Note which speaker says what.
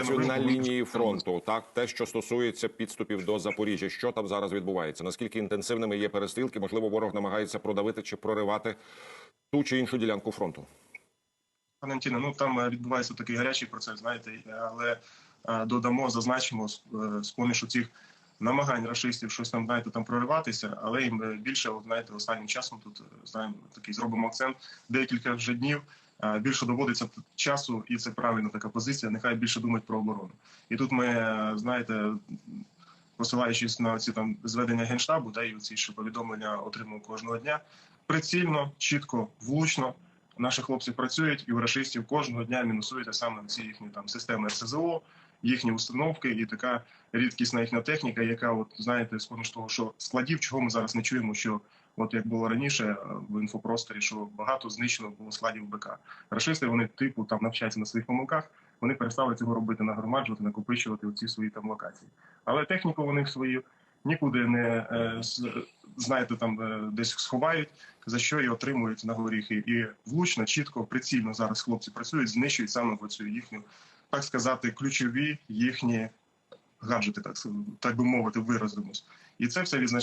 Speaker 1: ситуацію на лінії фронту? Так, те, що стосується підступів до Запоріжжя, що там зараз відбувається? Наскільки інтенсивними є перестрілки? Можливо, ворог намагається продавити чи проривати ту чи іншу ділянку фронту?
Speaker 2: Пане Антіне, ну там е, відбувається такий гарячий процес, знаєте, е, але е, додамо, зазначимо з поміж цих намагань рашистів щось там, знаєте, там прориватися, але їм більше, от, знаєте, останнім часом тут знаємо такий зробимо акцент. Декілька вже днів більше доводиться часу, і це правильна така позиція. Нехай більше думають про оборону. І тут ми е, знаєте. Посилаючись на ці там зведення генштабу, та і ці ще повідомлення отримуємо кожного дня. Прицільно, чітко, влучно наші хлопці працюють, і у рашистів кожного дня мінусують саме ці їхні там системи СЗО, їхні установки і така рідкісна їхня техніка, яка, от знаєте, з того, що складів, чого ми зараз не чуємо, що от як було раніше е, в інфопросторі, що багато знищено було складів БК. Рашисти вони типу там навчаються на своїх помилках. Вони перестали цього робити, нагромаджувати, накопичувати оці свої там локації. Але техніку вони свою нікуди не е, знаєте, там е, десь сховають, за що і отримують на горіхи. І влучно, чітко, прицільно зараз хлопці працюють, знищують саме оцю їхню, так сказати, ключові їхні гаджети, так, так би мовити, виразимось. І це все відзначає.